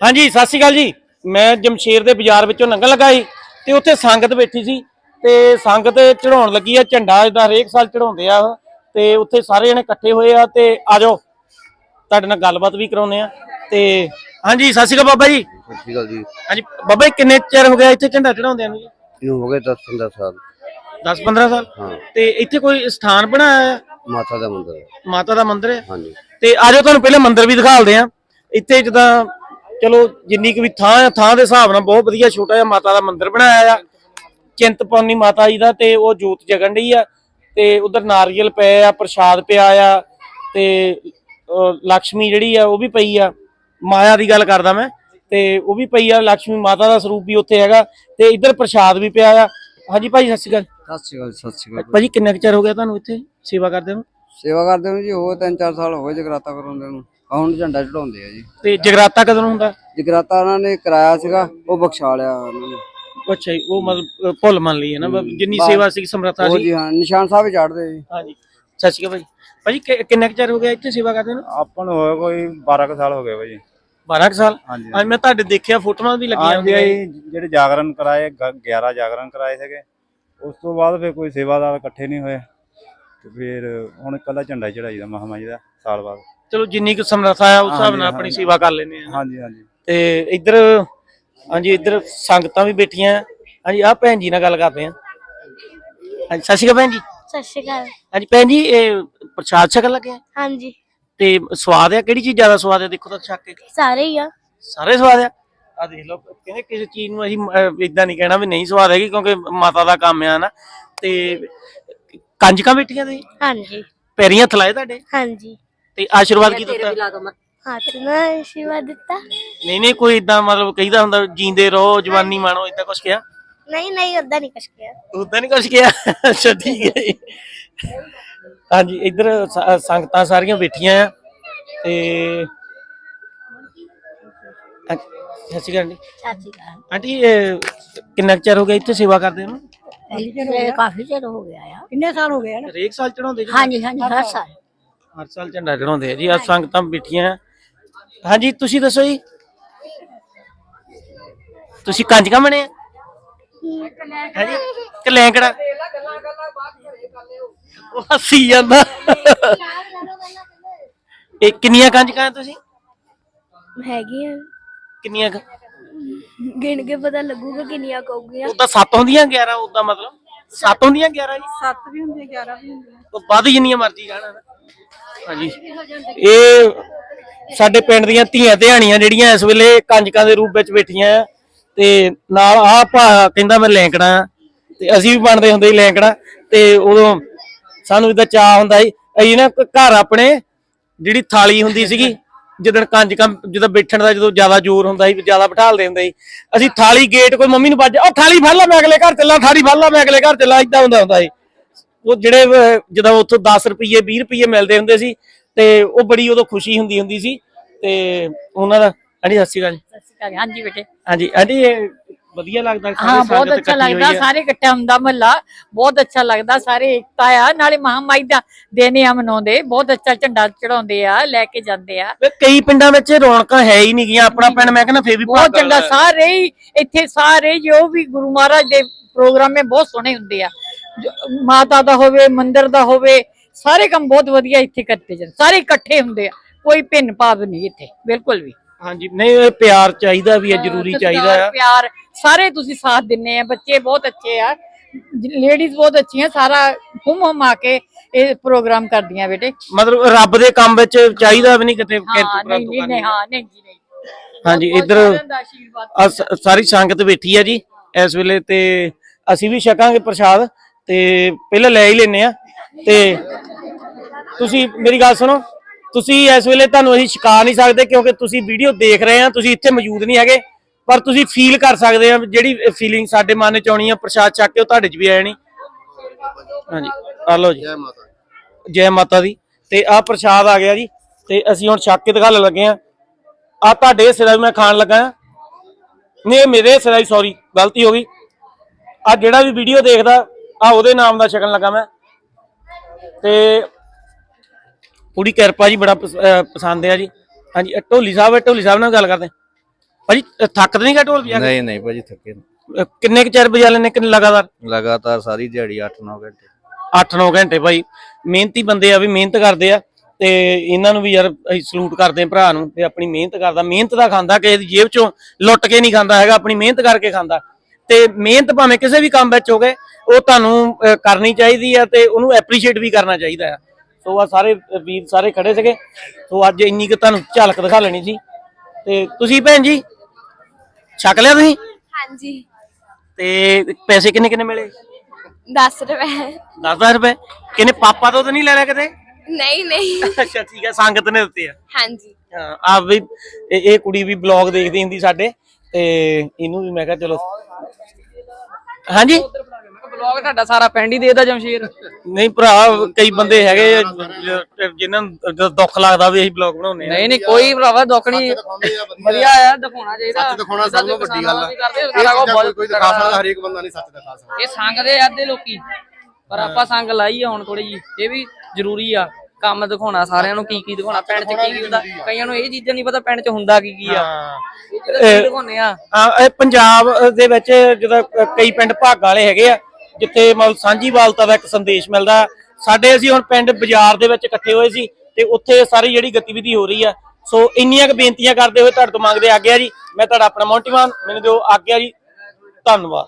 ਹਾਂਜੀ ਸਤਿ ਸ਼੍ਰੀ ਅਕਾਲ ਜੀ। ਮੈਂ ਜਮਸ਼ੇਰ ਦੇ ਬਾਜ਼ਾਰ ਵਿੱਚੋਂ ਲੰਘਣ ਲੱਗਾ ਸੀ ਤੇ ਉੱਥੇ ਸੰਗਤ ਬੈਠੀ ਸੀ ਤੇ ਸੰਗਤ ਚੜਾਉਣ ਲੱਗੀ ਆ ਝੰਡਾ ਜਿਹਦਾ ਹਰੇਕ ਸਾਲ ਚੜਾਉਂਦੇ ਆ ਤੇ ਉੱਥੇ ਸਾਰੇ ਜਣੇ ਇਕੱਠੇ ਹੋਏ ਆ ਤੇ ਆਜੋ ਤੁਹਾਡੇ ਨਾਲ ਗੱਲਬਾਤ ਵੀ ਕਰਾਉਨੇ ਆ ਤੇ ਹਾਂਜੀ ਸਤਿ ਸ਼੍ਰੀ ਅਕਾਲ ਬਾਬਾ ਜੀ। ਸਤਿ ਸ਼੍ਰੀ ਅਕਾਲ ਜੀ। ਹਾਂਜੀ ਬਾਬਾ ਜੀ ਕਿੰਨੇ ਚਿਰ ਹੋ ਗਿਆ ਇੱਥੇ ਝੰਡਾ ਚੜਾਉਂਦਿਆਂ ਨੂੰ ਜੀ? ਹੋ ਗਏ 10 15 ਸਾਲ। 10 15 ਸਾਲ? ਹਾਂ। ਤੇ ਇੱਥੇ ਕੋਈ ਸਥਾਨ ਬਣਾਇਆ ਹੈ ਮਾਤਾ ਦਾ ਮੰਦਿਰ। ਮਾਤਾ ਦਾ ਮੰਦਿਰ ਹੈ? ਹਾਂਜੀ। ਤੇ ਆਜੋ ਤੁਹਾਨੂੰ ਪਹਿਲੇ ਮੰਦਿਰ ਵੀ ਦਿਖਾਲਦੇ ਆ। ਇੱਥੇ ਜਦਾਂ ਚਲੋ ਜਿੰਨੀ ਕੁ ਵੀ ਥਾਂ ਥਾਂ ਦੇ ਹਿਸਾਬ ਨਾਲ ਬਹੁਤ ਵਧੀਆ ਛੋਟਾ ਜਿਹਾ ਮਾਤਾ ਦਾ ਮੰਦਿਰ ਬਣਾਇਆ ਆ। ਚਿੰਤਪੌਨੀ ਮਾਤਾ ਜੀ ਦਾ ਤੇ ਉਹ ਜੋਤ ਜਗਣ ਢਈ ਆ ਤੇ ਉਧਰ ਨਾਰੀਅਲ ਪਏ ਆ ਪ੍ਰਸ਼ਾਦ ਪਿਆ ਆ ਤੇ ਲక్ష్ਮੀ ਜਿਹੜੀ ਆ ਉਹ ਵੀ ਪਈ ਆ। ਮਾਇਆ ਦੀ ਗੱਲ ਕਰਦਾ ਮੈਂ ਤੇ ਉਹ ਵੀ ਪਈ ਆ ਲక్ష్ਮੀ ਮਾਤਾ ਦਾ ਸਰੂਪ ਵੀ ਉੱਥੇ ਹੈਗਾ ਤੇ ਇੱਧਰ ਪ੍ਰਸ਼ਾਦ ਵੀ ਪਿਆ ਆ। ਹਾਂਜੀ ਭਾਈ ਸਤਿ ਸ਼੍ਰੀ ਅਕਾਲ। ਸਤਿ ਸ਼੍ਰੀ ਅਕਾਲ ਸਤਿ ਸ਼੍ਰੀ ਅਕਾਲ ਭਾਜੀ। ਕਿੰਨਾ ਕੁ ਚਿਰ ਹੋ ਗਿਆ ਤੁਹਾਨੂੰ ਇੱਥੇ ਸੇਵਾ ਕਰਦੇ ਨੂੰ? ਸੇਵਾ ਕਰਦੇ ਨੂੰ ਜੀ ਹੋ 3-4 ਸਾਲ ਹੋਏ ਜਗਰਾਤਾ ਕਰਾਉਂਦੇ ਨੂੰ। ਹੁਣ ਝੰਡਾ ਚੜਾਉਂਦੇ ਆ ਜੀ। ਤੇ ਜਗਰਾਤਾ ਕਦੋਂ ਹੁੰਦਾ? ਜਗਰਾਤਾ ਉਹਨਾਂ ਨੇ ਕਰਾਇਆ ਸੀਗਾ ਉਹ ਬਖਸ਼ਾ ਲਿਆ ਉਹਨਾਂ ਨੇ। ਅੱਛਾ ਜੀ ਉਹ ਮਤਲਬ ਭੁੱਲ ਮੰਨ ਲਈ ਹੈ ਨਾ ਜਿੰਨੀ ਸੇਵਾ ਸੀ ਸਮਰੱਥਾ ਉਹ ਸੀ। ਜੀ ਹਾਂ ਨਿਸ਼ਾਨ ਸਾਹਿਬ ਹੀ ਚੜਦੇ ਜੀ। ਹਾਂਜੀ। ਸਤਿ ਸ਼੍ਰੀ ਅਕਾਲ ਭਾਜੀ ਭਾਜੀ ਕਿ- ਕਿੰਨਾ ਕੁ ਚਿਰ ਹੋ ਗਿਆ ਇੱਥੇ ਸੇਵਾ ਕਰਦੇ ਨੂੰ? ਆਪਾਂ ਨੂੰ ਹੋਇਆ ਕੋਈ 12 ਕੁ ਸਾਲ ਹੋ ਗਏ ਭਾਜੀ 12 ਕੁ ਸਾਲ? ਹਾਂਜੀ ਅੱਜ ਮੈਂ ਤੁਹਾਡੇ ਦੇਖਿਆ ਫੋਟੋਆਂ ਵੀ ਲੱਗੀਆਂ ਹਾਂਜੀ ਹੁੰਦੀਆਂ ਅਸੀਂ ਜਿਹੜੇ ਜਾਗਰਣ ਕਰਾਏ ਗ- 11 ਜਾਗਰਣ ਕਰਾਏ ਸੀਗੇ। ਉਸ ਤੋਂ ਬਾਅਦ ਫਿਰ ਕੋਈ ਸੇਵਾਦਾਰ ਇਕੱਠੇ ਨਹੀਂ ਹੋਏ। ਤੇ ਫਿਰ ਹੁਣ ਇਕੱਲਾ ਝੰਡਾ ਚੜਾਈਦਾ ਮਹਾਮਾਈ ਦਾ ਸਾਲ ਬਾਅਦ। ਚਲੋ ਜਿੰਨੀ ਕੁ ਸਮਰੱਥਾ ਆ ਉਸ ਹਿਸਾਬ ਨਾਲ ਆਪਣੀ। ਸੇਵਾ ਕਰ ਲੈਂਦੇ ਆ। ਹਾਂਜੀ ਹਾਂਜੀ। ਤੇ ਇੱਧਰ ਹਾਂਜੀ ਇੱਧਰ ਸੰਗਤਾਂ ਵੀ ਬੈਠੀਆਂ। ਹਾਂਜੀ ਆ ਭੈਣ ਜੀ ਨਾਲ ਗੱਲ ਕਰਦੇ ਆ। ਹਾਂਜੀ ਸਤਿ ਸ਼੍ਰੀ ਅਕਾਲ ਭੈਣ ਜੀ। ਸਤਿ ਸ਼੍ਰੀ ਅਕਾਲ। ਹਾਂਜੀ ਭੈਣ ਜੀ ਇਹ ਪ੍ਰਸ਼ਾਦ ਛਕਣ ਲੱਗੇ ਆ? ਹਾਂਜੀ। ਤੇ ਸਵਾਦ ਆ ਕਿਹੜੀ ਚੀਜ਼ ਜ਼ਿਆਦਾ ਸਵਾਦ ਆ? ਦੇਖੋ ਤਾਂ ਛਕ ਕੇ। ਸਾਰੇ ਹੀ ਆ। ਸਾਰੇ ਸਵਾਦ ਆ? ਆ ਦੇਖ ਲਓ ਕਹਿੰਦੇ ਕਿਸੇ ਚੀਜ਼ ਨੂੰ ਅਸੀਂ ਇਦਾਂ ਨਹੀਂ ਕਹਿਣਾ ਵੀ ਨਹੀਂ ਸਵਾਦ ਹੈਗੀ ਕਿਉਂਕਿ ਮਾਤਾ ਦਾ ਕੰਮ ਆ ਨਾ। ਤੇ ਕੰਜਕਾਂ ਬੈਠੀਆਂ ਤੁਸੀਂ? ਹਾਂਜੀ। ਪੈਰੀਂ ਹੱਥ ਲਾਏ ਤੁਹਾਡੇ? ਹਾਂਜੀ। ਤੇ ਆਸ਼ੀਰਵਾਦ ਕੀ ਦਿੱਤਾ? ਹੱਥ ਨਾਲ ਆਸ਼ੀਰਵਾਦ ਦਿੱਤਾ। ਨਹੀਂ ਨਹੀਂ ਕੋਈ ਇਦਾਂ ਮਤਲਬ ਕਹੀਦਾ ਹੁੰਦਾ ਜੀਂਦੇ ਰਹੋ ਜਵਾਨੀ ਮਾਣੋ ਇਦਾਂ ਕੁਝ ਕਿਹਾ? ਨਹੀਂ ਨਹੀਂ ਉਦਾਂ ਨਹੀਂ ਕੁਛ ਕਿਹਾ। ਉਦਾਂ ਨਹੀਂ ਕੁਝ ਕਿਹਾ? ਅੱਛਾ ਠੀਕ ਹੈ ਜੀ। ਹਾਂਜੀ ਇੱਧਰ ਸ- ਸੰਗਤਾਂ ਸਾਰੀਆਂ ਬੈਠੀਆਂ ਆ। ਤੇ ਅ- ਸਤਿ ਸ਼੍ਰੀ ਅਕਾਲ ਜੀ। ਆਂਟੀ ਇਹ ਕਿੰਨਾ ਕੁ ਚਿਰ ਹੋ ਗਿਆ ਇੱਥੇ ਸੇਵਾ ਕਰਦੇ ਨੂੰ? ਇਹ ਕਾਫੀ ਚਿਰ ਹੋ ਗਿਆ ਆ। ਕਿੰਨੇ ਸਾਲ ਹੋ ਗਏ ਹਨ ਹਰੇਕ ਸਾਲ ਚੜਾਉਂਦੇ ਜੀ? ਹਾਂਜੀ ਹਾਂਜੀ ਹਰ ਸਾਲ। ਹਰ ਸਾਲ ਝੰਡਾ ਚੜਾਉਂਦੇ ਆ ਜੀ ਆ ਸੰਗਤਾਂ ਬੈਠੀਆਂ। ਆ। ਹਾਂਜੀ ਤੁਸੀਂ ਦੱਸੋ ਜੀ। ਤੁਸੀਂ ਕੰਜਕਾਂ ਬਣੇ ਆ? ਹਾਂਜੀ ਕਿ ਲੈਂਕੜਾ ਉਹ ਹੱਸੀ ਜਾਂਦਾ। ਇਹ ਕਿੰਨੀਆਂ ਕੰਜਕਾਂ ਆ ਤੁਸੀਂ? ਹੈਗੀਆਂ। ਕਿੰਨੀਆਂ ਕੁ? ਗਿਣ ਕੇ ਪਤਾ ਲੱਗੂਗਾ ਕਿੰਨੀਆਂ ਕਹੂਗੀਆਂ। ਉਦਾਂ 7 ਹੁੰਦੀਆਂ 11 ਉਦਾਂ ਮਤਲਬ। 7 ਹੁੰਦੀਆਂ 11 ਜੀ? 7 ਵੀ ਹੁੰਦੇ 11 ਵੀ ਹੁੰਦੇ ਉਹ ਵੱਧ ਜਿੰਨੀਆਂ ਮਰਜ਼ੀ ਜਾਣ। ਹਾਂਜੀ। ਇਹ ਸਾਡੇ ਪਿੰਡ ਦੀਆਂ ਧੀਆਂ ਧਿਆਣੀਆਂ ਜਿਹੜੀਆਂ ਇਸ ਵੇਲੇ ਕੰਜਕਾਂ ਦੇ ਰੂਪ ਵਿੱਚ ਬੈਠੀਆਂ ਆ ਤੇ ਨਾਲ ਆਹ ਭਾ ਕਹਿੰਦਾ ਮੈਂ ਲੈਂਕੜਾ ਆ। ਤੇ ਅਸੀਂ ਵੀ ਬਣਦੇ ਹੁੰਦੇ ਸੀ ਲੈਂਕੜਾ। ਤੇ ਉਦੋਂ ਸਾਨੂੰ ਇਹਦਾ ਚਾਹ ਹੁੰਦਾ ਸੀ, ਅਸੀਂ ਨਾ ਘਰ ਆਪਣੇ ਜਿਹੜੀ ਥਾਲੀ ਹੁੰਦੀ ਸੀਗੀ ਜਦੋਂ ਕੰਜਕਾਂ ਜਦੋਂ ਬੈਠਣ ਦਾ ਜਦੋਂ ਜ਼ਿਆਦਾ ਜ਼ੋਰ ਹੁੰਦਾ ਸੀ, ਜ਼ਿਆਦਾ ਬਿਠਾਲਦੇ ਹੁੰਦੇ ਸੀ, ਅਸੀਂ ਥਾਲੀ ਗੇਟ ਕੋਈ ਮੰਮੀ ਨੂੰ ਵੱਜ ਉਹ ਥਾਲੀ ਫੜ ਲਾ, ਮੈਂ ਅਗਲੇ ਘਰ ਚੱਲਾਂ, ਥਾਲੀ ਫੜ ਲਾ, ਮੈਂ ਅਗਲੇ ਘਰ ਚੱਲਾਂ ਇਦਾਂ ਹੁੰਦਾ ਹੁੰਦਾ ਸੀ। ਉਹ ਜਿਹੜੇ ਜਦੋਂ ਉੱਥੋਂ 10 ਰੁਪਏ 20 ਰੁਪਏ ਮਿਲਦੇ ਹੁੰਦੇ ਸੀ ਤੇ ਉਹ ਬੜੀ ਉਦੋਂ ਖੁਸ਼ੀ ਹੁੰਦੀ ਹੁੰਦੀ ਸੀ ਤੇ ਉਹਨਾਂ ਦਾ ਆਂਟੀ ਸਤਿ ਸ਼੍ਰੀ ਅਕਾਲ ਜੀ। ਸਤਿ ਸ਼੍ਰੀ ਅਕਾਲ ਹਾਂਜੀ ਬੇਟੇ। ਹਾਂਜੀ ਆਂਟੀ ਇਹ ਵਧੀਆ ਲੱਗਦਾ ਸਾਰੇ ਹਾਂ ਬਹੁਤ ਅੱਛਾ ਲੱਗਦਾ। ਸਾਰੇ ਇਕੱਠਾ ਹੁੰਦਾ ਮਹੱਲਾ ਬਹੁਤ ਅੱਛਾ ਲੱਗਦਾ ਸਾਰੇ ਏਕਤਾ ਆ। ਨਾਲੇ ਮਹਾਮਾਈ ਦਾ ਦਿਨ ਆ ਮਨਾਉਂਦੇ ਬਹੁਤ ਅੱਛਾ ਝੰਡਾ ਚੜਾਉਂਦੇ ਆ ਲੈ ਕੇ ਜਾਂਦੇ ਆ। ਕਈ ਪਿੰਡਾਂ ਵਿੱਚ ਰੌਣਕਾਂ ਹੈ ਹੀ ਨਹੀਂ ਗੀਆਂ ਆਪਣਾ ਪਿੰਡ ਮੈਂ ਕਹਿੰਦਾ ਫੇਰ ਵੀ ਬਹੁਤ ਚੰਗਾ ਸਾਰੇ ਹੀ ਇੱਥੇ ਸਾਰੇ ਜੋ ਵੀ ਗੁਰੂ ਮਹਾਰਾਜ ਦੇ ਪ੍ਰੋਗਰਾਮੇ ਬਹੁਤ ਸੋਹਣੇ ਹੁੰਦੇ ਆ। ਮਾਤਾ ਦਾ ਹੋਵੇ ਮੰਦਿਰ ਦਾ ਹੋਵੇ ਸਾਰੇ ਕੰਮ ਬਹੁਤ ਵਧੀਆ ਇੱਥੇ ਕਰਦੇ ਜਾਂਦੇ। ਸਾਰੇ ਇਕੱਠੇ ਹੁੰਦੇ ਆ। ਕੋਈ ਭਿੰਨ ਭਾਵ ਨਹੀਂ ਇੱਥੇ ਬਿਲਕੁਲ ਵੀ। ਹਾਂਜੀ ਨਹੀਂ ਇਹ ਪਿਆਰ ਚਾਹੀਦਾ ਵੀ ਹੈ ਜ਼ਰੂਰੀ ਚਾਹੀਦਾ ਆ। ਪਿਆਰ ਸਾਰੇ ਤੁਸੀਂ ਸਾਥ ਦਿੰਨੇ ਆ ਬੱਚੇ ਬਹੁਤ ਅੱਛੇ ਆ। ਲੇਡੀਜ਼ ਬਹੁਤ ਅੱਛੀਆਂ ਸਾਰਾ ਹੁਮ ਹੁਮ ਆ ਕੇ ਇਹ ਪ੍ਰੋਗਰਾਮ ਕਰਦੀਆਂ ਬੇਟੇ। ਮਤਲਬ ਰੱਬ ਦੇ ਕੰਮ ਵਿੱਚ ਚਾਹੀਦਾ ਵੀ ਨਹੀਂ ਕਿਤੇ ਹਾਂ ਨਹੀਂ ਨਹੀਂ ਹਾਂ ਨਹੀਂ ਜੀ ਨਹੀਂ। ਹਾਂਜੀ ਇੱਧਰ ਸਾਰੀ ਸੰਗਤ ਬੈਠੀ ਆ ਜੀ ਇਸ ਵੇਲੇ ਤੇ ਅਸੀਂ ਵੀ ਛਕਾਂਗੇ ਪ੍ਰਸ਼ਾਦ। ਤੇ ਪਹਿਲਾਂ ਲੈ ਹੀ ਲੈਨੇ ਆ। ਤੇ ਤੁਸੀਂ ਮੇਰੀ ਗੱਲ ਸੁਣੋ ਤੁਸੀਂ ਇਸ ਵੇਲੇ ਤੁਹਾਨੂੰ ਅਸੀਂ ਛਕਾ ਨਹੀਂ ਸਕਦੇ ਕਿਉਂਕਿ ਤੁਸੀਂ ਵੀਡੀਓ ਦੇਖ ਰਹੇ ਆ ਤੁਸੀਂ ਇੱਥੇ ਮੌਜੂਦ ਨਹੀਂ ਹੈਗੇ ਪਰ ਤੁਸੀਂ ਫੀਲ ਕਰ ਸਕਦੇ ਆ ਜਿਹੜੀ ਫੀਲਿੰਗ ਸਾਡੇ ਮਨ ਚ ਆਉਣੀ ਆ ਪ੍ਰਸ਼ਾਦ ਚੱਕ ਕੇ ਉਹ ਤੁਹਾਡੇ ਚ ਵੀ ਆ ਜਾਣੀ। ਹਾਂਜੀ ਆ ਲਓ ਜੀ। ਜੈ ਮਾਤਾ ਜੈ ਮਾਤਾ ਦੀ। ਤੇ ਆ ਪ੍ਰਸ਼ਾਦ ਆ ਗਿਆ ਜੀ ਤੇ ਅਸੀਂ ਹੁਣ ਛੱਕ ਕੇ ਦਿਖਾਣ ਲੱਗੇ ਆ। ਆ ਤੁਹਾਡੇ ਹਿੱਸੇ ਦਾ ਵੀ ਮੈਂ ਖਾਣ ਲੱਗਾ ਆ। ਨਹੀਂ ਮੇਰੇ ਹਿੱਸੇ ਦਾ ਸੌਰੀ ਗਲਤੀ ਹੋ ਗਈ। ਆ ਜਿਹੜਾ ਵੀ ਵੀਡੀਓ ਦੇਖਦਾ ਆ ਉਹਦੇ ਨਾਮ ਦਾ ਛਕਣ ਲੱਗਾ ਮੈਂ। ਤੇ ਪੂਰੀ ਕਿਰਪਾ ਜੀ ਬੜਾ ਪਸੰਦ ਆ ਜੀ। ਹਾਂਜੀ ਢੋਲੀ ਸਾਹਿਬ ਢੋਲੀ ਸਾਹਿਬ ਨਾਲ ਗੱਲ ਕਰਦੇ। ਭਾਜੀ ਥੱਕਦੇ ਨਹੀਂ ਗਾ ਢੋਲ ਵਜਾ ਨਹੀਂ ਨਹੀਂ ਭਾਜੀ ਥੱਕੇ ਕਿੰਨੇ ਕੁ ਚਿਰ ਵਜਾ ਲੈਣੇ ਕਿੰਨੇ ਲਗਾਤਾਰ? ਲਗਾਤਾਰ ਸਾਰੀ ਦਿਹਾੜੀ 8-9 ਘੰਟੇ। 8-9 ਘੰਟੇ ਭਾਈ। ਮਿਹਨਤੀ ਬੰਦੇ ਆ ਵੀ ਮਿਹਨਤ ਕਰਦੇ ਆ। ਤੇ ਇਹਨਾਂ ਨੂੰ ਵੀ ਯਾਰ ਅਸੀਂ ਸਲੂਟ ਕਰਦੇ ਆ ਭਰਾ ਨੂੰ ਤੇ ਆਪਣੀ ਮਿਹਨਤ ਕਰਦਾ। ਮਿਹਨਤ ਦਾ ਖਾਂਦਾ ਕਿਸੇ ਦੀ ਜੇਬ ਚੋਂ ਲੁੱਟ ਕੇ ਨਹੀਂ ਖਾਂਦਾ ਹੈਗਾ ਆਪਣੀ ਮਿਹਨਤ ਕਰਕੇ ਖਾਂਦਾ। ਤੇ ਮਿਹਨਤ ਭਾਵੇਂ ਕਿਸੇ ਵੀ ਕੰਮ ਵਿੱਚ ਹੋਵੇ ਉਹ ਤੁਹਾਨੂੰ ਕਰਨੀ ਚਾਹੀਦੀ ਆ ਤੇ ਉਹਨੂੰ ਐਪਰੀਸ਼ੀਏਟ ਵੀ ਕਰਨਾ ਚਾਹੀਦਾ ਆ। ਸੋ ਆ ਸਾਰੇ ਵੀਰ ਸਾਰੇ ਖੜੇ ਸੀਗੇ। ਸੋ ਅੱਜ ਇੰਨੀ ਕੁ ਤੁਹਾਨੂੰ ਝਲਕ ਦਿਖਾ ਲੈਣੀ ਸੀ। ਤੇ ਤੁਸੀਂ ਭੈਣ ਜੀ ਛਕ ਲਿਆ ਤੁਸੀਂ? ਹਾਂਜੀ। ਤੇ ਪੈਸੇ ਕਿੰਨੇ ਕਿੰਨੇ ਮਿਲੇ? 10 ਰੁਪਏ। 10000 ਰੁਪਏ? ਕਿਨੇ ਪਾਪਾ ਤੋਂ ਤਾਂ ਨਹੀਂ ਲੈ ਲਿਆ ਕਦੇ ਨਹੀਂ ਨਹੀਂ। ਅੱਛਾ ਠੀਕ ਹੈ ਸੰਗਤ ਨੇ ਦਿੱਤੇ ਆ। ਹਾਂਜੀ। ਹਾਂ ਆ ਵੀ ਇਹ ਕੁੜੀ ਵੀ ਬਲੌਗ ਦੇਖਦੀ ਹੁੰਦੀ ਸਾਡੇ। ਤੇ ਇਹਨੂੰ ਵੀ ਮੈਂ ਕਿਹਾ ਚਲੋ। ਹਾਂਜੀ? ਬਲੌਗ ਤੁਹਾਡਾ ਸਾਰਾ ਪਿੰਡ ਹੀ ਦੇਦਾ ਜਮਸ਼ੀਰ। ਨਹੀਂ ਭਰਾ ਕਈ ਬੰਦੇ ਹੈਗੇ ਆ ਜ- ਜਿਨ੍ਹਾਂ ਨੂੰ ਦੁੱਖ ਲੱਗਦਾ ਵੀ ਅਸੀਂ ਬਲੌਗ ਬਣਾਉਂਦੇ ਆ ਨਹੀਂ ਨਹੀਂ ਕੋਈ ਭਰਾਵਾ ਦੁੱਖ ਨਹੀਂ। ਵਧੀਆ। ਆ ਦਿਖਾਉਣਾ ਚਾਹੀਦਾ। ਸੱਚ ਦਿਖਾਉਣਾ ਸਭ ਤੋਂ ਵੱਡੀ ਗੱਲ ਆ। ਸਾਰਾ ਕੁਝ ਚੀਜ਼ਾਂ ਕੋਈ ਦਿਖਾ ਸਕਦਾ ਹਰੇਕ ਬੰਦਾ ਨਹੀਂ ਸੱਚ ਦਿਖਾ ਸਕਦਾ। ਇਹ ਸੰਗਦੇ ਆ ਅੱਧੇ ਲੋਕੀ ਪਰ ਆਪਾਂ ਸੰਗ ਲਾਈ ਆ ਹੁਣ ਥੋੜੀ ਜੀ ਇਹ ਵੀ ਜ਼ਰੂਰੀ ਆ। ਕੰਮ ਦਿਖਾਉਣਾ ਸਾਰਿਆਂ ਨੂੰ ਕੀ ਕੀ ਦਿਖਾਉਣਾ ਪਿੰਡ 'ਚ ਕੀ ਕੀ ਹੁੰਦਾ ਕਈਆਂ ਨੂੰ ਇਹ ਚੀਜ਼ਾਂ ਨਹੀਂ ਪਤਾ ਪਿੰਡ 'ਚ ਹੁੰਦਾ ਕੀ ਕੀ ਆ ਇਹ ਆ? ਆ ਇਹ ਪੰਜਾਬ ਦੇ ਵਿੱਚ ਜਦੋਂ ਕਈ ਪਿੰਡ ਭਾਗਾਂ ਵਾਲੇ ਹੈਗੇ ਆ ਜਿੱਥੇ ਮਤਲਬ ਸਾਂਝੀਵਾਲਤਾ ਦਾ ਇੱਕ ਸੰਦੇਸ਼ ਮਿਲਦਾ ਸਾਡੇ ਅਸੀਂ ਹੁਣ ਪਿੰਡ ਬਾਜ਼ਾਰ ਦੇ ਵਿੱਚ ਇਕੱਠੇ ਹੋਏ ਸੀ ਤੇ ਉੱਥੇ ਸਾਰੀ ਜਿਹੜੀ ਗਤੀਵਿਧੀ ਹੋ ਰਹੀ ਆ ਸੋ ਇੰਨੀਆਂ ਕੁ ਬੇਨਤੀਆਂ ਕਰਦੇ ਹੋਏ ਤੁਹਾਡੇ ਤੋਂ ਮੰਗਦੇ ਆਗਿਆ ਜੀ ਮੈਂ ਤੁਹਾਡਾ ਆਪਣਾ ਮੋਂਟੀਵਾਨ ਮੈਨੂੰ ਦਿਓ ਆਗਿਆ ਜੀ ਧੰਨਵਾਦ।